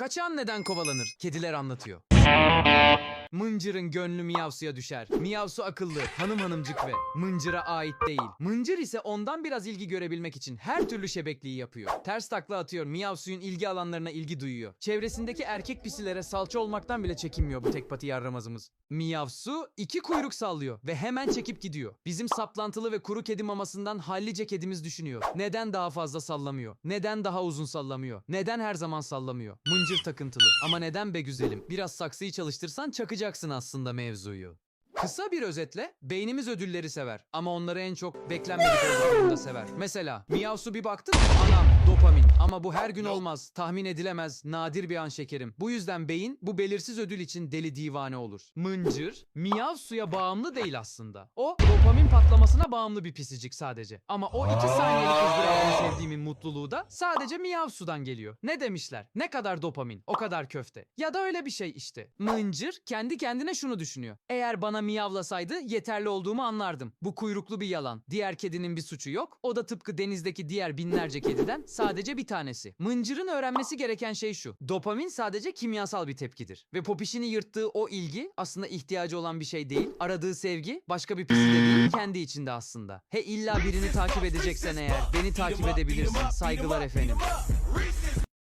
Kaçan neden kovalanır? Kediler anlatıyor. Mıncır'ın gönlü Miyavsu'ya düşer. Miyavsu akıllı, hanım hanımcık ve Mıncır'a ait değil. Mıncır ise ondan biraz ilgi görebilmek için her türlü şebekliği yapıyor. Ters takla atıyor, Miyavsu'nun ilgi alanlarına ilgi duyuyor. Çevresindeki erkek pisilere salça olmaktan bile çekinmiyor bu tek pati yarramazımız. Miyavsu iki kuyruk sallıyor ve hemen çekip gidiyor. Bizim saplantılı ve kuru kedi mamasından hallice kedimiz düşünüyor. Neden daha fazla sallamıyor? Neden daha uzun sallamıyor? Neden her zaman sallamıyor? Mıncır takıntılı. Ama neden be güzelim? Biraz saksıyı çalıştırsan çakacaksın aslında mevzuyu. Kısa bir özetle beynimiz ödülleri sever ama onları en çok beklenmedik olduğunda sever. Mesela Miyavsu bir baktın anam dopamin ama bu her gün olmaz tahmin edilemez nadir bir an şekerim. Bu yüzden beyin bu belirsiz ödül için deli divane olur. Mıncır Miyavsu'ya bağımlı değil aslında. O dopamin patlamasına bağımlı bir pisicik sadece. Ama o iki saniyelik sevdiğimin mutluluğu da sadece Miyavsu'dan geliyor. Ne demişler? Ne kadar dopamin o kadar köfte. Ya da öyle bir şey işte. Mıncır kendi kendine şunu düşünüyor. Eğer bana miyavlasaydı yeterli olduğumu anlardım. Bu kuyruklu bir yalan. Diğer kedinin bir suçu yok. O da tıpkı denizdeki diğer binlerce kediden sadece bir tanesi. Mıncırın öğrenmesi gereken şey şu. Dopamin sadece kimyasal bir tepkidir. Ve popişini yırttığı o ilgi aslında ihtiyacı olan bir şey değil. Aradığı sevgi başka bir piside değil kendi içinde aslında. He illa birini takip edeceksen eğer beni takip edebilirsin. Saygılar efendim.